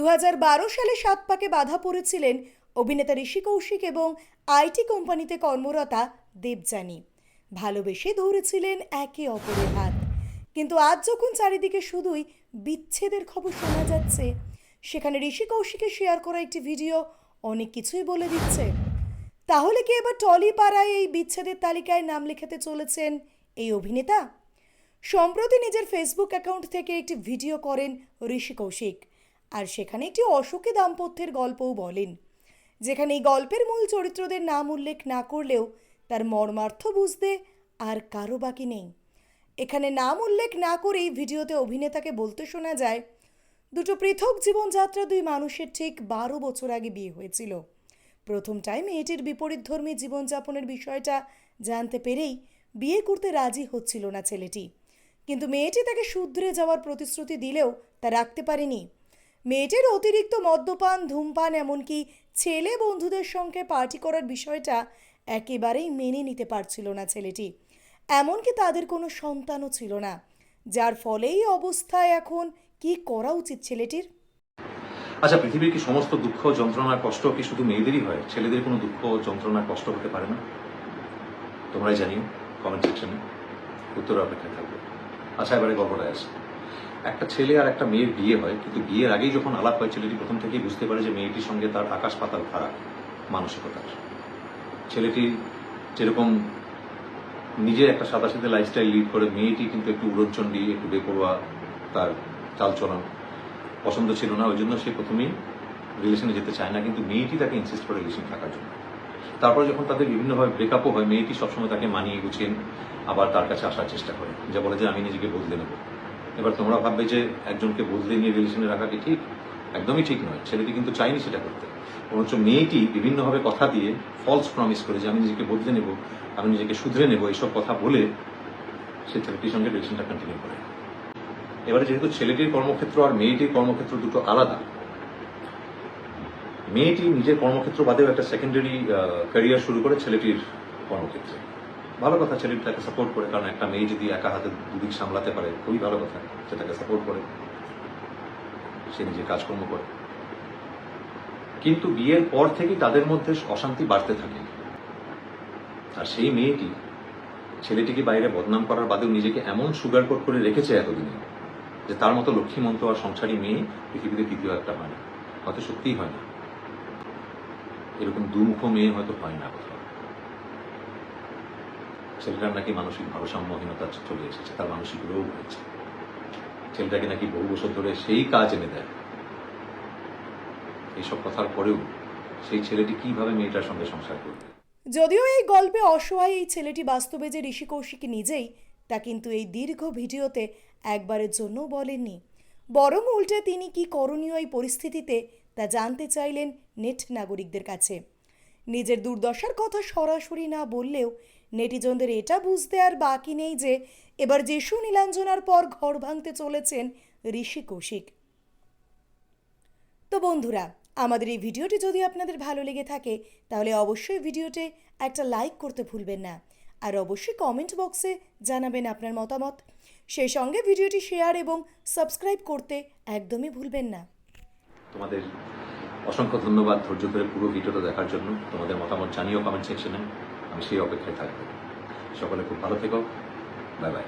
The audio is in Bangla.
দু হাজার বারো সালে সাত পাকে বাধা পড়েছিলেন অভিনেতা ঋষি কৌশিক এবং আইটি কোম্পানিতে কর্মরতা দেবযানী। ভালোবেসে ধরেছিলেন একে অপরের হাত। কিন্তু আজ যখন চারিদিকে শুধুই বিচ্ছেদের খবর শোনা যাচ্ছে, সেখানে ঋষি কৌশিকে শেয়ার করা একটি ভিডিও অনেক কিছুই বলে দিচ্ছে। তাহলে কি এবার টলি পাড়ায় এই বিচ্ছেদের তালিকায় নাম লেখাতে চলেছেন এই অভিনেতা? সম্প্রতি নিজের ফেসবুক অ্যাকাউন্ট থেকে একটি ভিডিও করেন ঋষি কৌশিক। আর সেখানে একটি অশোকী দাম্পত্যের গল্পও বলেন। যেখানে এই গল্পের মূল চরিত্রদের নাম উল্লেখ না করলেও তার মর্মার্থ বুঝতে আর কারও বাকি নেই। এখানে নাম উল্লেখ না করেই ভিডিওতে অভিনেতাকে বলতে শোনা যায়, দুটো পৃথক জীবনযাত্রা দুই মানুষের ঠিক বারো বছর আগে বিয়ে হয়েছিল। প্রথমটায় মেয়েটির বিপরীতধর্মী জীবনযাপনের বিষয়টা জানতে পেরেই বিয়ে করতে রাজি হচ্ছিল না ছেলেটি। কিন্তু মেয়েটি তাকে শুধরে যাওয়ার প্রতিশ্রুতি দিলেও তা রাখতে পারেনি। মেয়েটির অতিরিক্ত মদ্যপান, ধূমপান, এমনকি ছেলে বন্ধুদের সঙ্গে পার্টি করার বিষয়টা একেবারেই মেনে নিতে পারছিল না ছেলেটি। এমনকি তাদের কোনো সন্তানও ছিল না। যার ফলে এই অবস্থায় এখন কি করা উচিত ছেলেটির? আচ্ছা পৃথিবীর কি সমস্ত দুঃখ, যন্ত্রণা, কষ্ট কি শুধু মেয়েদেরই হয়? ছেলেদের কোনো দুঃখ, যন্ত্রণা, কষ্ট হতে পারে না? তোমরাই জানিও কমেন্ট সেকশনে উত্তর অপেক্ষায় থাকবে। আচ্ছা এবারে গল্পটা আছে একটা ছেলে আর একটা মেয়ের বিয়ে হয়, কিন্তু বিয়ের আগেই যখন আলাপ হয়, ছেলেটি প্রথম থেকেই বুঝতে পারে যে মেয়েটির সঙ্গে তার আকাশ পাতাল ফারাক মানসিকতার। ছেলেটি যেরকম নিজে একটা সাদা সাথে লাইফস্টাইল লিড করে, মেয়েটি কিন্তু একটু উড়নচণ্ডী একটু বেপরোয়া, তার চালচলন পছন্দ ছিল না ওই জন্য সে প্রথমেই রিলেশনে যেতে চায় না, কিন্তু মেয়েটি তাকে ইনসিস্ট করে রিলেশন থাকার জন্য। তারপরে যখন তাদের বিভিন্নভাবে ব্রেকআপও হয়, মেয়েটি সবসময় তাকে মানিয়ে গুছিয়ে আবার তার কাছে আসার চেষ্টা করে। যা বলে যে, আমি নিজেকে বদলে নেব। এবার তোমরা ভাববে যে একজনকে বদলে নিয়ে রিলেশনে রাখা কি ঠিক? একদমই ঠিক নয়। ছেলেটি কিন্তু চাইনি সেটা করতে। বরঞ্চ মেয়েটি বিভিন্নভাবে কথা দিয়ে ফলস প্রমিস করে যে আমি নিজেকে বদলে নেব, আমি নিজেকে শুধরে নেব, এইসব কথা বলে সে ছেলেটির সঙ্গে রিলেশনটা কন্টিনিউ করে। এবারে যেহেতু ছেলেটির কর্মক্ষেত্র আর মেয়েটির কর্মক্ষেত্র দুটো আলাদা, মেয়েটি নিজের কর্মক্ষেত্র বাদেও একটা সেকেন্ডারি ক্যারিয়ার শুরু করে ছেলেটির কর্মক্ষেত্রে। ভালো কথা ছেলেটি তাকে সাপোর্ট করে, কারণ একটা মেয়ে যদি একা হাতে দুদিক সামলাতে পারে, খুবই ভালো কথা সে তাকে সাপোর্ট করে। সে নিজে কাজকর্ম করে। কিন্তু বিয়ের পর থেকেই তাদের মধ্যে অশান্তি বাড়তে থাকে। আর সেই মেয়েটি, ছেলেটিকে বাইরে বদনাম করার বাদেও নিজেকে এমন সুগার কোট করে রেখেছে এতদিনে, যে তার মতো লক্ষ্মীমন্ত আর সংসারী মেয়ে পৃথিবীতে দ্বিতীয় একটা হয় না হয়তো সত্যিই হয় না। এরকম দুমুখ মেয়ে হয়তো হয় না কোথাও। ছেলেটার নাকি মানসিক ভারসাম্যহীনতা চলে এসেছে, তার মানসিক রোগ হয়েছে। ছেলেটাকে নাকি বহু বছর ধরে সেই কাজ এনে দেয়। এইসব কথার পরেও সেই ছেলেটি কীভাবে মেয়েটার সঙ্গে সংসার করবে? যদিও এই গল্পে অসহায় এই ছেলেটি বাস্তবে যে ঋষি কৌশিক নিজেই, তা কিন্তু এই দীর্ঘ ভিডিওতে একবারের জন্য বলেননি। বরং উল্টে তিনি কি করণীয় এই পরিস্থিতিতে, তা জানতে চাইলেন নেট নাগরিকদের কাছে। নিজের দুর্দশার কথা সরাসরি না বললেও নেটিজনদের এটা বুঝতে আর বাকি নেই যে এবার যিশু নীলাঞ্জনার পর ঘর ভাঙতে চলেছেন ঋষি কৌশিক। তো বন্ধুরা, আমাদের এই ভিডিওটি যদি আপনাদের ভালো লেগে থাকে, তাহলে অবশ্যই ভিডিওতে একটা লাইক করতে ভুলবেন না। আর অবশ্যই কমেন্ট বক্সে জানাবেন আপনার মতামত। সেই সঙ্গে ভিডিওটি শেয়ার এবং সাবস্ক্রাইব করতে একদমই ভুলবেন না। তোমাদের অসংখ্য ধন্যবাদ ধৈর্য ধরে পুরো ভিডিওটা দেখার জন্য। তোমাদের মতামত জানিও কমেন্ট সেকশনে আমি সেই অপেক্ষায় থাকব। সকলে খুব ভালো থেকো। Bye bye